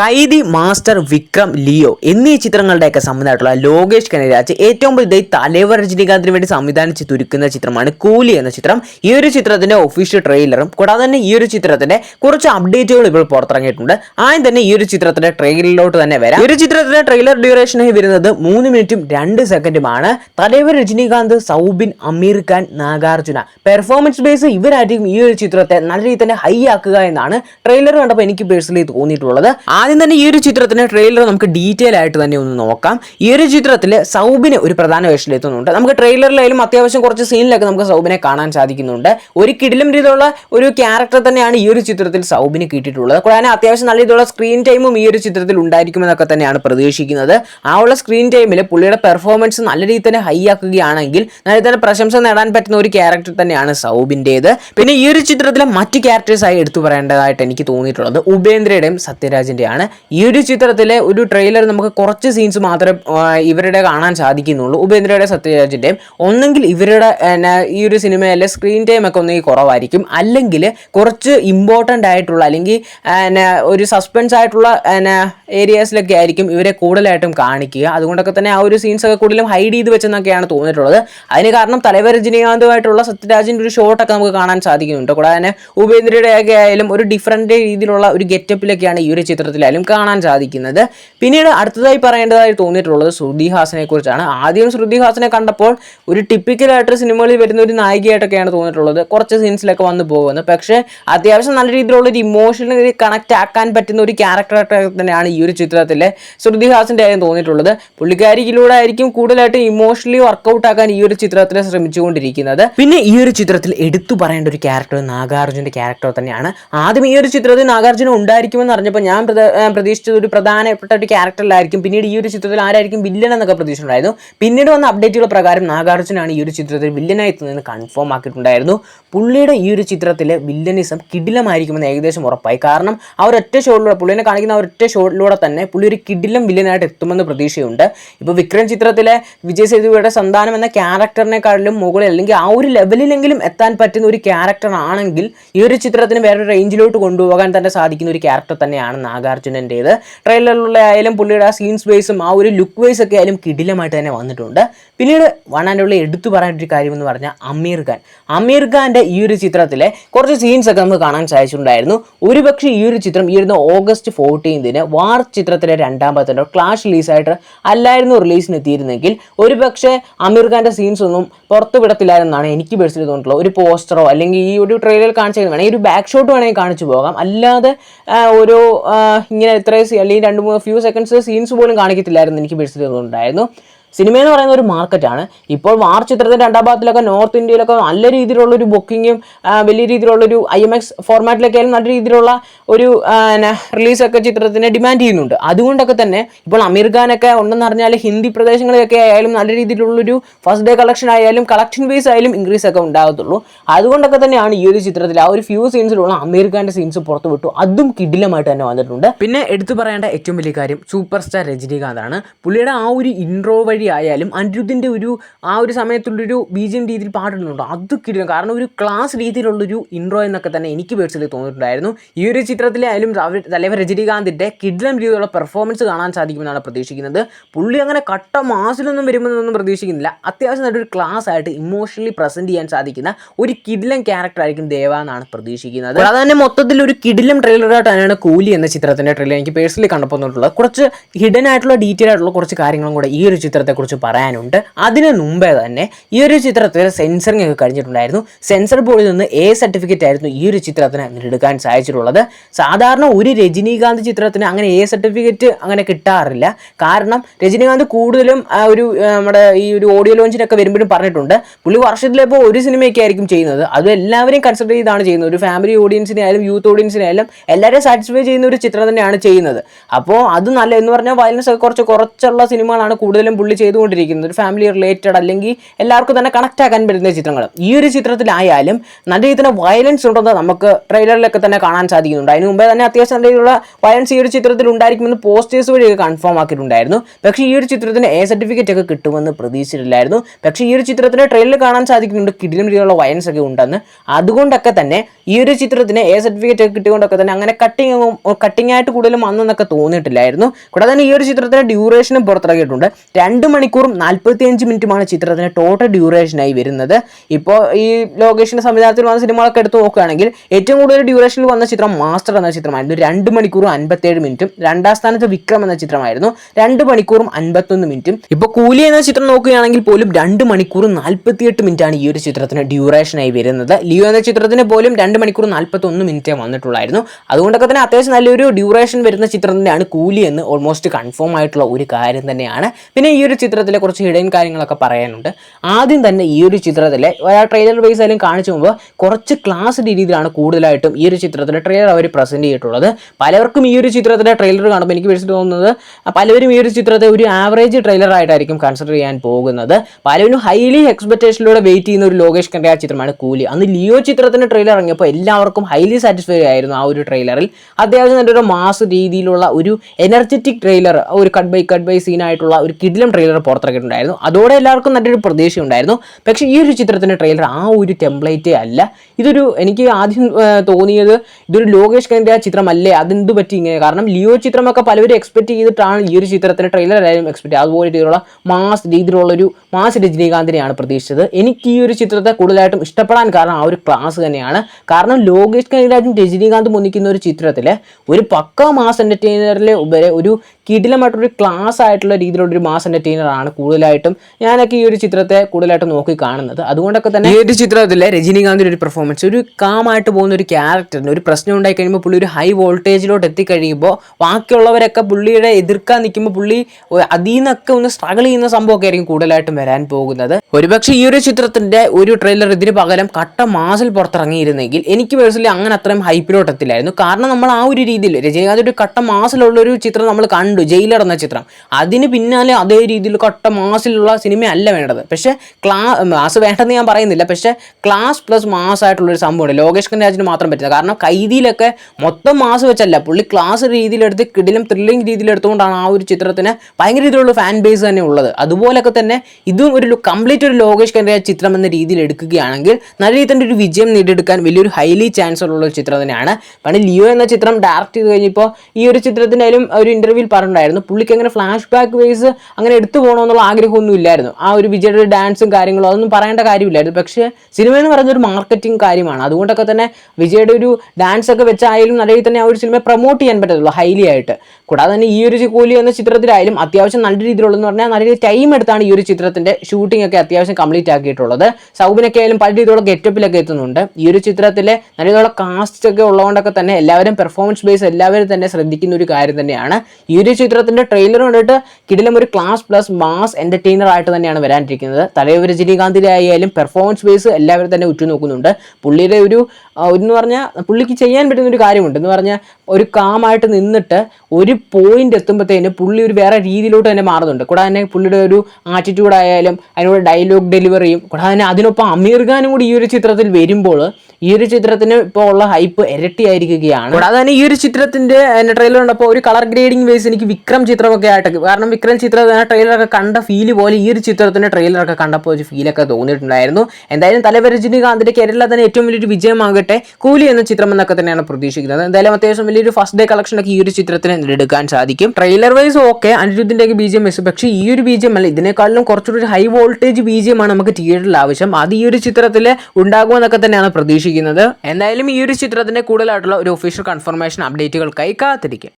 Kaithi master Vikram Leo എന്നീ ചിത്രങ്ങളുടെയൊക്കെ സംബന്ധമായിട്ടുള്ള ലോകേഷ് കനരാജ് ഏറ്റവും പുതിയതായി തലവർ രജനീകാന്തിന് വേണ്ടി സംവിധാനിച്ച് തുരുക്കുന്ന ചിത്രമാണ് കൂലി എന്ന ചിത്രം. ഈ ഒരു ചിത്രത്തിന്റെ ഒഫീഷ്യൽ ട്രെയിലറും കൂടാതെ തന്നെ ഈ ഒരു ചിത്രത്തിന്റെ കുറച്ച് അപ്ഡേറ്റുകൾ ഇപ്പോൾ പുറത്തിറങ്ങിയിട്ടുണ്ട്. ആദ്യം തന്നെ ഈ ഒരു ചിത്രത്തിന്റെ ട്രെയിലറിലോട്ട് തന്നെ വരാം. ഈ ഒരു ചിത്രത്തിന്റെ ട്രെയിലർ ഡ്യൂറേഷനായി വരുന്നത് മൂന്ന് മിനിറ്റും രണ്ട് സെക്കൻഡുമാണ് തലവർ രജനീകാന്ത് സൗബിൻ അമീർ ഖാൻ നാഗാർജുന. പെർഫോമൻസ് ബേസ് ഇവരായിരിക്കും ഈ ഒരു ചിത്രത്തെ നല്ല രീതിയിൽ തന്നെ ഹൈ ആക്കുക എന്നാണ് ട്രെയിലർ കണ്ടപ്പോൾ എനിക്ക് പേഴ്സണലി തോന്നിയിട്ടുള്ളത്. ആദ്യം തന്നെ ഈ ഒരു ചിത്രത്തിന്റെ ട്രെയിലർ നമുക്ക് ഡീറ്റെയിൽ ആയിട്ട് തന്നെ ഒന്ന് നോക്കാം. ഈ ഒരു ചിത്രത്തിൽ സൗബിന് ഒരു പ്രധാന വേഷത്തിലെത്തുന്നുണ്ട്. നമുക്ക് ട്രെയിലറിലായാലും അത്യാവശ്യം കുറച്ച് സീനിലൊക്കെ നമുക്ക് സൗബിനെ കാണാൻ സാധിക്കുന്നുണ്ട്. ഒരു കിടിലം രീതിയിലുള്ള ഒരു ക്യാരക്ടർ തന്നെയാണ് ഈ ഒരു ചിത്രത്തിൽ സൗബിന് കിട്ടിയിട്ടുള്ളത്. കൂടാതെ അത്യാവശ്യം നല്ല രീതിയിലുള്ള സ്ക്രീൻ ടൈമും ഈ ഒരു ചിത്രത്തിൽ ഉണ്ടായിരിക്കുമെന്നൊക്കെ തന്നെയാണ് പ്രതീക്ഷിക്കുന്നത്. ആ ഉള്ള സ്ക്രീൻ ടൈമിൽ പുള്ളിയുടെ പെർഫോമൻസ് നല്ല രീതിയിൽ തന്നെ ഹൈ ആക്കുകയാണെങ്കിൽ നല്ല തന്നെ പ്രശംസ നേടാൻ പറ്റുന്ന ഒരു ക്യാരക്ടർ തന്നെയാണ് സൗബിന്റേത് പിന്നെ ഈ ഒരു ചിത്രത്തിലെ മറ്റ് ക്യാരക്ടേഴ്സായി എടുത്തു പറയേണ്ടതായിട്ട് എനിക്ക് തോന്നിയിട്ടുള്ളത് ഉപേന്ദ്രയുടെയും സത്യരാജിന്റെയാണ് ഈ ഒരു ചിത്രത്തിലെ ഒരു ട്രെയിലർ നമുക്ക് കുറച്ച് സീൻസ് മാത്രമേ ഇവരുടെ കാണാൻ സാധിക്കുന്നുള്ളൂ. ഉപേന്ദ്രയുടെ സത്യരാജിന്റെയും ഒന്നെങ്കിൽ ഇവരുടെ ഈ ഒരു സിനിമയിലെ സ്ക്രീൻ ടൈം ഒക്കെ ഒന്നെങ്കിൽ കുറവായിരിക്കും. അല്ലെങ്കിൽ കുറച്ച് ഇമ്പോർട്ടന്റ് ആയിട്ടുള്ള അല്ലെങ്കിൽ ഒരു സസ്പെൻസ് ആയിട്ടുള്ള ഏരിയാസിലൊക്കെ ആയിരിക്കും ഇവരെ കൂടുതലായിട്ടും കാണിക്കുക. അതുകൊണ്ടൊക്കെ തന്നെ ആ ഒരു സീൻസൊക്കെ കൂടുതലും ഹൈഡ് ചെയ്ത് വെച്ചെന്നൊക്കെയാണ് തോന്നിയിട്ടുള്ളത്. അതിന് കാരണം തലവർ രജനീകാന്തുമായിട്ടുള്ള സത്യരാജിന്റെ ഒരു ഷോട്ടൊക്കെ നമുക്ക് കാണാൻ സാധിക്കുന്നുണ്ട്. കൂടാതെ തന്നെ ഉപേന്ദ്രയുടെ ഒക്കെ ആയാലും ഒരു ഡിഫറന്റ് രീതിയിലുള്ള ഒരു ഗെറ്റപ്പിലൊക്കെയാണ് ഈ ഒരു ചിത്രത്തിലായാലും കാണാൻ സാധിക്കുന്നത്. പിന്നീട് അടുത്തതായി പറയേണ്ടതായി തോന്നിയിട്ടുള്ളത് ശ്രുതി ഹാസനെ കുറിച്ചാണ്. ആദ്യം ശ്രുതി ഹാസനെ കണ്ടപ്പോൾ ഒരു ടിപ്പിക്കലായിട്ട് സിനിമകളിൽ വരുന്ന ഒരു നായികയായിട്ടൊക്കെയാണ് തോന്നിയിട്ടുള്ളത്. കുറച്ച് സീൻസിലൊക്കെ വന്നു പോകുന്നത് പക്ഷേ അത്യാവശ്യം നല്ല രീതിയിലുള്ള ഒരു ഇമോഷണലി കണക്ട് ആക്കാൻ പറ്റുന്ന ഒരു ക്യാരക്ടറായിട്ട് തന്നെയാണ് ഈ ഒരു ചിത്രത്തിലെ ശ്രുതി ഹാസിന്റെ കാര്യം തോന്നിയിട്ടുള്ളത്. പുള്ളിക്കാരിയിലൂടെ ആയിരിക്കും കൂടുതലായിട്ട് ഇമോഷണലി വർക്കൗട്ട് ആക്കാൻ ഈ ഒരു ചിത്രത്തിൽ ശ്രമിച്ചുകൊണ്ടിരിക്കുന്നത്. പിന്നെ ഈ ഒരു ചിത്രത്തിൽ എടുത്തു പറയേണ്ട ഒരു ക്യാരക്ടർ നാഗാർജുന്റെ ക്യാരക്ടർ തന്നെയാണ്. ആദ്യം ഈ ഒരു ചിത്രത്തിൽ നാഗാർജുന ഉണ്ടായിരിക്കുമെന്ന് അറിഞ്ഞപ്പോൾ ഞാൻ പ്രതീക്ഷിച്ചത് ഒരു പ്രധാനപ്പെട്ട ഒരു ക്യാരക്ടറിലായിരിക്കും. പിന്നീട് ഈ ഒരു ചിത്രത്തിൽ ആരായിരിക്കും വില്ലൻ എന്നൊക്കെ പ്രതീക്ഷിച്ചിട്ടുണ്ടായിരുന്നു. പിന്നീട് വന്ന അപ്ഡേറ്റുകൾ പ്രകാരം നാഗാർജുനാണ് ഈ ഒരു ചിത്രത്തിൽ വില്ലനായി എത്തുന്നതെന്ന് കൺഫേം ആക്കിയിട്ടുണ്ടായിരുന്നു. പുള്ളിയുടെ ഈ ഒരു ചിത്രത്തിലെ വില്ലനിസം കിടിലമായിരിക്കുമെന്ന് ഏകദേശം ഉറപ്പായി. കാരണം ആ ഒരൊറ്റ ഷോട്ടിലൂടെ പുള്ളിനെ കാണിക്കുന്ന ആ ഒരൊറ്റ ഷോട്ടിലൂടെ തന്നെ പുള്ളി ഒരു കിടിലം വില്ലനായിട്ട് എത്തുമെന്ന് പ്രതീക്ഷയുണ്ട്. ഇപ്പോൾ വിക്രം ചിത്രത്തിലെ വിജയ് സേതുവിയുടെ സന്താനം എന്ന ക്യാരക്ടറിനെക്കാളിലും മുകളിൽ അല്ലെങ്കിൽ ആ ഒരു ലെവലിലെങ്കിലും എത്താൻ പറ്റുന്ന ഒരു ക്യാരക്ടറാണെങ്കിൽ ഈ ഒരു ചിത്രത്തിന് വേറൊരു റേഞ്ചിലോട്ട് കൊണ്ടുപോകാൻ തന്നെ സാധിക്കുന്ന ഒരു ക്യാരക്ടർ തന്നെയാണ് നാഗാർജുനന്റേത് ട്രെയിലറിലുള്ള ആയാലും പുള്ളിയുടെ ആ സീൻസ് വൈസും ആ ഒരു ലുക്ക് വൈസ് ഒക്കെ ആയാലും കിടിലമായിട്ട് തന്നെ വന്നിട്ടുണ്ട്. പിന്നീട് വൺ ആൻഡ് ഉള്ള എടുത്തു പറയാനൊരു ഒരു കാര്യം എന്ന് പറഞ്ഞാൽ അമീർ ഖാൻ. അമീർ ഖാന്റെ ഈ ഒരു ചിത്രത്തിലെ കുറച്ച് സീൻസ് ഒക്കെ നമുക്ക് കാണാൻ സാധിച്ചിട്ടുണ്ടായിരുന്നു. ഒരുപക്ഷെ ഈ ഒരു ചിത്രം ഈ ഇരുന്ന ഓഗസ്റ്റ് ഫോർട്ടീൻതിന് വാർ ചിത്രത്തിലെ രണ്ടാമത്തെ ക്ലാഷ് റിലീസായിട്ട് അല്ലായിരുന്നു റിലീസിന് എത്തിയിരുന്നെങ്കിൽ ഒരുപക്ഷെ അമീർ ഖാന്റെ സീൻസ് ഒന്നും പുറത്ത് വിടത്തില്ലായിരുന്നാണ് എനിക്ക് പേഴ്സണലി തോന്നിയിട്ടുള്ളത്. ഒരു പോസ്റ്ററോ അല്ലെങ്കിൽ ഈ ഒരു ട്രെയിലർ കാണിച്ചു വേണമെങ്കിൽ ഒരു ബാക്ക് ഷോട്ട് വേണമെങ്കിൽ കാണിച്ചു പോകാം. അല്ലാതെ ഓരോ ഇങ്ങനെ സീ- അല്ലെങ്കിൽ രണ്ട് മൂന്ന് ഫ്യൂ സെക്കൻഡ്സ് സീൻസ് പോലും കാണിക്കത്തില്ലായിരുന്നു എനിക്ക് ബേസിൽ തോന്നുന്നുണ്ടായിരുന്നു സിനിമ എന്ന് പറയുന്ന ഒരു മാർക്കറ്റാണ്. ഇപ്പോൾ വാർ ചിത്രത്തിന്റെ രണ്ടാം ഭാഗത്തിലൊക്കെ നോർത്ത് ഇന്ത്യയിലൊക്കെ നല്ല രീതിയിലുള്ള ഒരു ബുക്കിങ്ങും വലിയ രീതിയിലുള്ള ഒരു ഐ എം എക്സ് ഫോർമാറ്റിലൊക്കെയാലും നല്ല രീതിയിലുള്ള ഒരു റിലീസൊക്കെ ചിത്രത്തിന് ഡിമാൻഡ് ചെയ്യുന്നുണ്ട്. അതുകൊണ്ടൊക്കെ തന്നെ ഇപ്പോൾ അമീർ ഖാനൊക്കെ ഉണ്ടെന്ന് പറഞ്ഞാൽ ഹിന്ദി പ്രദേശങ്ങളിലൊക്കെ ആയാലും നല്ല രീതിയിലുള്ളൊരു ഫസ്റ്റ് ഡേ കളക്ഷൻ ആയാലും കളക്ഷൻ ബേസ് ആയാലും ഇൻക്രീസ് ഒക്കെ ഉണ്ടാകത്തുള്ളൂ. അതുകൊണ്ടൊക്കെ തന്നെയാണ് ഈ ഒരു ചിത്രത്തിൽ ആ ഒരു ഫ്യൂ സീൻസിലുള്ള അമീർ ഖാന്റെ സീൻസ് പുറത്തു വിട്ടു. അതും കിടിലമായിട്ട് തന്നെ വന്നിട്ടുണ്ട്. പിന്നെ എടുത്തു പറയേണ്ട ഏറ്റവും വലിയ കാര്യം സൂപ്പർ സ്റ്റാർ രജനീകാന്താണ്. പുള്ളിയുടെ ആ ഒരു ഇൻട്രോ വഴി ആയാലും അനിരുദ്ധിന്റെ ഒരു ആ ഒരു സമയത്തുള്ളൊരു ബീജിയം രീതിയിൽ പാടുന്നുണ്ടോ? അത് കിടിലം. കാരണം ഒരു ക്ലാസ് രീതിയിലുള്ളൊരു ഇൻട്രോ എന്നൊക്കെ തന്നെ എനിക്ക് പേഴ്സണലി തോന്നിയിട്ടുണ്ടായിരുന്നു. ഈ ഒരു ചിത്രത്തിലായാലും തലവൻ രജനീകാന്തിന്റെ കിഡ്ലം രീതിയിലുള്ള പെർഫോമൻസ് കാണാൻ സാധിക്കുമെന്നാണ് പ്രതീക്ഷിക്കുന്നത്. പുള്ളി അങ്ങനെ കട്ട മാസിലൊന്നും വരുമെന്നൊന്നും പ്രതീക്ഷിക്കുന്നില്ല. അത്യാവശ്യം നല്ലൊരു ക്ലാസ് ആയിട്ട് ഇമോഷണലി പ്രസന്റ് ചെയ്യാൻ സാധിക്കുന്ന ഒരു കിഡിലം ക്യാരക്ടർ ആയിരിക്കും ദേവ എന്നാണ് പ്രതീക്ഷിക്കുന്നത്. അത് തന്നെ മൊത്തത്തിൽ ഒരു കിഡിലം ട്രെയിലറായിട്ട് തന്നെയാണ് കൂലി എന്ന ചിത്രത്തിന്റെ ട്രെയിലർ എനിക്ക് പേഴ്സണലി കണ്ടപ്പോൾ തോന്നിയിട്ടുള്ളത് കുറച്ച് ഹിഡൻ ആയിട്ടുള്ള ഡീറ്റെയിൽ ആയിട്ടുള്ള കുറച്ച് കാര്യങ്ങളും കൂടെ ഈ ഒരു ചിത്രത്തെക്കുറിച്ച് പറയാനുണ്ട്. അതിനു മുമ്പേ തന്നെ ഈ ഒരു ചിത്രത്തിൽ സെൻസറിങ് ഒക്കെ കഴിഞ്ഞിട്ടുണ്ടായിരുന്നു. സെൻസർ ബോർഡിൽ നിന്ന് എ സർട്ടിഫിക്കറ്റ് ആയിരുന്നു ഈ ഒരു ചിത്രത്തിന് എടുക്കാൻ സാധിച്ചിട്ടുള്ളത്. സാധാരണ ഒരു രജനീകാന്ത് ചിത്രത്തിന് അങ്ങനെ എ സർട്ടിഫിക്കറ്റ് അങ്ങനെ കിട്ടാറില്ല. കാരണം രജനീകാന്ത് കൂടുതലും ഒരു നമ്മുടെ ഈ ഒരു ഓഡിയോ ലോഞ്ചിനൊക്കെ വരുമ്പോഴും പറഞ്ഞിട്ടുണ്ട്. പുള്ളി വർഷത്തിലിപ്പോൾ ഒരു സിനിമയൊക്കെ ആയിരിക്കും ചെയ്യുന്നത്. അത് എല്ലാവരെയും കൺസിഡർ ചെയ്താണ് ചെയ്യുന്നത്. ഒരു ഫാമിലി ഓഡിയൻസിനെ ആയാലും യൂത്ത് ഓഡിയൻസിനെ ആയാലും എല്ലാവരെയും സാറ്റിസ്ഫൈ ചെയ്യുന്ന ഒരു ചിത്രം തന്നെയാണ് ചെയ്യുന്നത്. അപ്പോൾ അത് നല്ല എന്ന് പറഞ്ഞാൽ വയലൻസ് ഒക്കെ കുറച്ച് കുറച്ചുള്ള സിനിമകളാണ് കൂടുതലും ചെയ്തുകൊണ്ടിരിക്കുന്നത്. ഒരു ഫാമിലി റിലേറ്റഡ് അല്ലെങ്കിൽ എല്ലാവർക്കും തന്നെ കണക്ട് ആക്കാൻ പറ്റുന്ന ചിത്രങ്ങൾ. ഈ ഒരു ചിത്രത്തിലായാലും നല്ല രീതിയിൽ തന്നെ വയലൻസ് ഉണ്ടെന്ന് നമുക്ക് ട്രെയിലറിലൊക്കെ തന്നെ കാണാൻ സാധിക്കുന്നുണ്ട്. അതിന് മുമ്പേ തന്നെ അത്യാവശ്യം നല്ല രീതിയിലുള്ള വയലൻസ് ഈ ഒരു ചിത്രത്തിൽ ഉണ്ടായിരിക്കുമെന്ന് പോസ്റ്റേഴ്സ് വഴിയൊക്കെ കൺഫേം ആക്കിയിട്ടുണ്ടായിരുന്നു. പക്ഷേ ഈ ഒരു ചിത്രത്തിന് എ സർട്ടിഫിക്കറ്റ് ഒക്കെ കിട്ടുമെന്ന് പ്രതീക്ഷിച്ചിട്ടില്ലായിരുന്നു. പക്ഷേ ഈ ഒരു ചിത്രത്തിന് ട്രെയിലറിൽ കാണാൻ സാധിക്കുന്നുണ്ട്. കിടിലും രീതിയിലുള്ള വയലൻസ് ഒക്കെ ഉണ്ടെന്ന്. അതുകൊണ്ടൊക്കെ തന്നെ ഈ ഒരു ചിത്രത്തിന് എ സർട്ടിഫിക്കറ്റ് ഒക്കെ കിട്ടിയതുകൊണ്ടൊക്കെ തന്നെ അങ്ങനെ കട്ടിങ് കട്ടിങ് ആയിട്ട് കൂടുതലും വന്നെന്നൊക്കെ തോന്നിയിട്ടില്ലായിരുന്നു. കൂടാതെ തന്നെ ഈ ഒരു ചിത്രത്തിന് ഡ്യൂറേഷനും പുറത്തിറക്കിയിട്ടുണ്ട്. രണ്ട് മണിക്കൂറും നാൽപ്പത്തിയഞ്ച് മിനിറ്റുമാണ് ചിത്രത്തിന് ടോട്ടൽ ഡ്യൂറേഷനായി വരുന്നത്. ഇപ്പോൾ ഈ ലോകേഷിന്റെ സംവിധാനത്തിൽ വന്ന സിനിമകളൊക്കെ എടുത്ത് നോക്കുകയാണെങ്കിൽ ഏറ്റവും കൂടുതൽ ഡ്യൂറേഷനിൽ വന്ന ചിത്രം മാസ്റ്റർ എന്ന ചിത്രമായിരുന്നു. രണ്ട് മണിക്കൂറും അൻപത്തേഴ് മിനിറ്റും. രണ്ടാം സ്ഥാനത്ത് വിക്രം എന്ന ചിത്രമായിരുന്നു. രണ്ട് മണിക്കൂറും അൻപത്തൊന്ന് മിനിറ്റും. ഇപ്പോൾ കൂലി എന്ന ചിത്രം നോക്കുകയാണെങ്കിൽ പോലും രണ്ട് മണിക്കൂറും നാൽപ്പത്തിയെട്ട് മിനിറ്റാണ് ഈ ഒരു ചിത്രത്തിന് ഡ്യൂറേഷനായി വരുന്നത്. ലിയോ എന്ന ചിത്രത്തിന് പോലും രണ്ട് മണിക്കൂർ നാൽപ്പത്തൊന്ന് മിനിറ്റേ വന്നിട്ടുള്ളായിരുന്നു. അതുകൊണ്ടൊക്കെ തന്നെ അത്യാവശ്യം നല്ലൊരു ഡ്യൂറേഷൻ വരുന്ന ചിത്രം തന്നെയാണ് കൂലി എന്ന് ഓൾമോസ്റ്റ് കൺഫേം ആയിട്ടുള്ള ഒരു കാര്യം തന്നെയാണ്. പിന്നെ ഈ ഒരു ചിത്രത്തിലെ കുറച്ച് ഹിഡൻ കാര്യങ്ങളൊക്കെ പറയാനുണ്ട്. ആദ്യം തന്നെ ഈ ഒരു ചിത്രത്തിലെ ട്രെയിലർ വൈസ് ആയാലും കാണിച്ചു പോകുമ്പോൾ കുറച്ച് ക്ലാസ് രീതിയിലാണ് കൂടുതലായിട്ടും ഈ ഒരു ചിത്രത്തിലെ ട്രെയിലർ അവർ പ്രസന്റ് ചെയ്തിട്ടുള്ളത്. പലർക്കും ഈ ഒരു ചിത്രത്തിലെ ട്രെയിലർ കാണുമ്പോൾ എനിക്ക് വിളിച്ചു തോന്നുന്നത് പലരും ഈ ഒരു ചിത്രത്തെ ഒരു ആവറേജ് ട്രെയിലർ ആയിട്ടായിരിക്കും കൺസിഡർ ചെയ്യാൻ പോകുന്നത്. പലരും ഹൈലി എക്സ്പെക്ടേഷനിലൂടെ വെയിറ്റ് ചെയ്യുന്ന ഒരു ലോകേഷ് കണ്ട ചിത്രമാണ് കൂലി. അന്ന് ലിയോ ചിത്രത്തിന്റെ ട്രെയിലർ ഇറങ്ങിയപ്പോൾ എല്ലാവർക്കും ഹൈലി സാറ്റിസ്ഫൈ ആയിരുന്നു ആ ഒരു ട്രെയിലറിൽ അത്യാവശ്യം നല്ലൊരു മാസ് രീതിയിലുള്ള ഒരു എനർജറ്റിക് ട്രെയിലർ ഒരു കട്ട് ബൈ കട്ട് ബൈ സീനായിട്ടുള്ള ഒരു കിഡിലം ട്രെയിലർ പുറത്തിറക്കിയിട്ടുണ്ടായിരുന്നു. അതോടെ എല്ലാവർക്കും നല്ലൊരു പ്രതീക്ഷ ഉണ്ടായിരുന്നു പക്ഷേ ഈ ഒരു ചിത്രത്തിന്റെ ട്രെയിലർ ആ ഒരു ടെംപ്ലേറ്റേ അല്ല. ഇതൊരു എനിക്ക് ആദ്യം തോന്നിയത് ഇതൊരു ലോകേഷ് കനക ചിത്രമല്ലേ? അതെന്ത് പറ്റി ഇങ്ങനെ? കാരണം ലിയോ ചിത്രമൊക്കെ പലവരും എക്സ്പെക്ട് ചെയ്തിട്ടാണ് ഈ ഒരു ചിത്രത്തിന്റെ ട്രെയിലർ എല്ലാവരും എക്സ്പെക്ട് അതുപോലെ രീതിയിലുള്ള മാസ് രീതിയിലുള്ള ഒരു മാസ് രജനീകാന്തിനെയാണ് പ്രതീക്ഷിച്ചത്. എനിക്ക് ഈ ഒരു ചിത്രത്തെ കൂടുതലായിട്ടും ഇഷ്ടപ്പെടാൻ കാരണം ആ ഒരു ക്ലാസ് തന്നെയാണ്. കാരണം ലോകേഷ് കനകരാജും രജനീകാന്തും ഒന്നിക്കുന്ന ഒരു ചിത്രത്തിൽ ഒരു പക്ക മാസ് എന്റർടൈനറിലെ ഉപരെ ഒരു കിടിലമായിട്ടൊരു ക്ലാസ് ആയിട്ടുള്ള രീതിയിലുള്ള ഒരു മാസ് എന്റർടൈനർ ആണ് കൂടുതലായിട്ടും ഞാനൊക്കെ ഈ ഒരു ചിത്രത്തെ കൂടുതലായിട്ട് നോക്കി കാണുന്നത്. അതുകൊണ്ടൊക്കെ തന്നെ ഈ ഒരു ചിത്രത്തിലെ രജനീകാന്തിന്റെ ഒരു പെർഫോമൻസ് ഒരു കാമായിട്ട് പോകുന്ന ഒരു ക്യാരക്ടറിന് ഒരു പ്രശ്നം ഉണ്ടായി കഴിയുമ്പോൾ പുള്ളി ഒരു ഹൈ വോൾട്ടേജിലോട്ട് എത്തിക്കഴിയുമ്പോൾ ബാക്കിയുള്ളവരൊക്കെ പുള്ളിയുടെ എതിർക്കാൻ നിൽക്കുമ്പോൾ പുള്ളി അതിൽ നിന്നൊക്കെ ഒന്ന് സ്ട്രഗിൾ ചെയ്യുന്ന സംഭവമൊക്കെ ആയിരിക്കും കൂടുതലായിട്ടും വരാൻ പോകുന്നത്. ഒരുപക്ഷെ ഈ ഒരു ചിത്രത്തിന്റെ ഒരു ട്രെയിലർ ഇതിന് പകരം കട്ട മാസിൽ പുറത്തിറങ്ങിയിരുന്നെങ്കിൽ എനിക്ക് പേഴ്സണലി അങ്ങനെ അത്രയും ഹൈപ്പിലോട്ട് എത്തില്ലായിരുന്നു. കാരണം നമ്മൾ ആ ഒരു രീതിയിൽ രജനീകാന്ത് ഒരു കട്ട മാസിലുള്ള ഒരു ചിത്രം നമ്മൾ കണ്ടു ജയിലർ എന്ന ചിത്രം. അതിന് പിന്നാലെ അതേ രീതിയിൽ കട്ട മാസിലുള്ള സിനിമയല്ല വേണ്ടത്. പക്ഷേ ക്ലാ മാസ് വേണ്ടെന്ന് ഞാൻ പറയുന്നില്ല. പക്ഷേ ക്ലാസ് പ്ലസ് മാസ് ആയിട്ടുള്ള ഒരു സംഭവമുണ്ട്. ലോകേഷ് കൻരാജിന് മാത്രം പറ്റില്ല. കാരണം കൈതിയിലൊക്കെ മൊത്തം മാസ് വെച്ചല്ല. പുള്ളി ക്ലാസ് രീതിയിലെടുത്ത് കിടിലും ത്രില്ലിംഗ് രീതിയിലെടുത്തുകൊണ്ടാണ് ആ ഒരു ചിത്രത്തിന് ഭയങ്കര രീതിയിലുള്ള ഫാൻ ബേസ് തന്നെ ഉള്ളത്. അതുപോലൊക്കെ തന്നെ ഇതും ഒരു കംപ്ലീറ്റ് ഒരു ലോകേഷ് കൻരാജ് ചിത്രം എന്ന രീതിയിൽ എടുക്കുകയാണെങ്കിൽ നല്ല രീതിയിൽ തന്നെ ഒരു വിജയം നേടിയെടുക്കാൻ വലിയൊരു ഹൈലി ചാൻസ് ഉള്ള ഒരു ചിത്രം തന്നെയാണ്. പണ്ട് ലിയോ എന്ന ചിത്രം ഡയറക്റ്റ് ചെയ്ത് കഴിഞ്ഞപ്പോൾ ഈ ഒരു ചിത്രത്തിനായാലും ഒരു ഇന്റർവ്യൂവിൽ പറഞ്ഞിട്ടുണ്ടായിരുന്നു പുള്ളിക്ക് അങ്ങനെ ഫ്ലാഷ് ബാക്ക് വേസ് അങ്ങനെ എടുത്തു പോകണമെന്നുള്ള ആഗ്രഹമൊന്നും ഇല്ലായിരുന്നു. ആ ഒരു വിജയുടെ ഡാൻസും കാര്യങ്ങളും അതൊന്നും പറയേണ്ട കാര്യമില്ലായിരുന്നു. പക്ഷേ സിനിമ എന്ന് പറയുന്നത് ഒരു മാർക്കറ്റിംഗ് കാര്യമാണ്. അതുകൊണ്ടൊക്കെ തന്നെ വിജയുടെ ഒരു ഡാൻസ് ഒക്കെ വെച്ചായാലും നല്ല രീതിയിൽ തന്നെ ആ ഒരു സിനിമ പ്രൊമോട്ട് ചെയ്യാൻ പറ്റത്തുള്ളൂ ഹൈലി ആയിട്ട്. കൂടാതെ തന്നെ ഈ ഒരു കൂലി എന്ന ചിത്രത്തിലായാലും അത്യാവശ്യം നല്ല രീതിയിലുള്ളതെന്ന് പറഞ്ഞാൽ നല്ല രീതിയിൽ ടൈം എടുത്താണ് ഈ ഒരു ചിത്രത്തിന്റെ ഷൂട്ടിംഗ് ഒക്കെ അത്യാവശ്യം കംപ്ലീറ്റ് ആക്കിയിട്ടുള്ളത്. സൗബിനൊക്കെ ആയാലും പല രീതിയിലുള്ള ഗെറ്റപ്പിലൊക്കെ എത്തുന്നുണ്ട്. ഈ ഒരു ചിത്രത്തിലെ നല്ല രീതിയിലുള്ള കാസ്റ്റ് ഒക്കെ ഉള്ളതുകൊണ്ടൊക്കെ തന്നെ എല്ലാവരും പെർഫോമൻസ് ബേസ് എല്ലാവരും തന്നെ ശ്രദ്ധിക്കുന്ന ഒരു കാര്യം തന്നെയാണ്. ഈ ഒരു ചിത്രത്തിന്റെ ട്രെയിലർ കണ്ടിട്ട് കിടിലം ഒരു ക്ലാസ് പ്ലസ് മാസ് എന്റർടൈനർ ആയിട്ട് തന്നെയാണ് വരാനിരിക്കുന്നത്. തലൈവർ രജനീകാന്തിലെ ആയാലും പെർഫോമൻസ് ബേസ് എല്ലാവരും തന്നെ ഉറ്റുനോക്കുന്നുണ്ട്. പുള്ളിയുടെ ഒരു എന്ന് പറഞ്ഞാൽ പുള്ളിക്ക് ചെയ്യാൻ പറ്റുന്ന ഒരു കാര്യമുണ്ട്. എന്ന് പറഞ്ഞാൽ ഒരു കാമായിട്ട് നിന്നിട്ട് ഒരു പോയിന്റ് എത്തുമ്പോഴത്തേന് പുള്ളി ഒരു വേറെ രീതിയിലോട്ട് തന്നെ മാറുന്നുണ്ട്. കൂടാതെ തന്നെ പുള്ളിയുടെ ഒരു ആറ്റിറ്റ്യൂഡ് ആയാലും അതിനോട് ഡയലോഗ് ഡെലിവറിയും കൂടാതെ തന്നെ അതിനൊപ്പം അമീർ ഖാനും കൂടി ഈ ഒരു ചിത്രത്തിൽ വരുമ്പോൾ ഈ ഒരു ചിത്രത്തിന് ഇപ്പോൾ ഉള്ള ഹൈപ്പ് ഇരട്ടിയായിരിക്കുകയാണ്. കൂടാതെ തന്നെ ഈ ഒരു ചിത്രത്തിന്റെ ട്രെയിലർ കണ്ടപ്പോൾ ഒരു കളർ ഗ്രേഡിംഗ് ബേസ് എനിക്ക് വിക്രം ചിത്രമൊക്കെ ആയിട്ട് കാരണം വിക്രം ചിത്രം ട്രെയിലറൊക്കെ കണ്ട ഫീൽ പോലെ ഈ ഒരു ചിത്രത്തിന്റെ ട്രെയിലറൊക്കെ കണ്ടപ്പോൾ ഒരു ഫീലൊക്കെ തോന്നിയിട്ടുണ്ടായിരുന്നു. എന്തായാലും തലവർ രജനീകാന്തിന്റെ കേരള തന്നെ ഏറ്റവും വലിയൊരു വിജയമാകട്ടെ കൂലി എന്ന ചിത്രം എന്നൊക്കെ തന്നെയാണ് പ്രതീക്ഷിക്കുന്നത്. എന്തായാലും അത്യാവശ്യം വലിയൊരു ഫസ്റ്റ് ഡേ കളക്ഷനൊക്കെ ഈ ഒരു ചിത്രത്തിന് എടുക്കാൻ സാധിക്കും. ട്രെയിലർ വൈസ് ഓക്കെ അനിരുദ്ധിന്റെ ബി ജി എം എസ് പക്ഷേ ഈ ഒരു ബി ജി എം അല്ല ഇതിനേക്കാളും കുറച്ചുകൂടി high voltage B G M ആണ് നമുക്ക് തിയേറ്ററിൽ ആവശ്യം. അത് ഈ ഒരു ചിത്രത്തിൽ ഉണ്ടാകുമെന്നൊക്കെ തന്നെയാണ് പ്രതീക്ഷിക്കുന്നത്. എന്തായാലും ഈ ഒരു ചിത്രത്തിന്റെ കൂടുതലായിട്ടുള്ള ഒരു ഒഫീഷ്യൽ കൺഫർമേഷൻ അപ്ഡേറ്റുകൾക്കായി കാത്തിരിക്കും.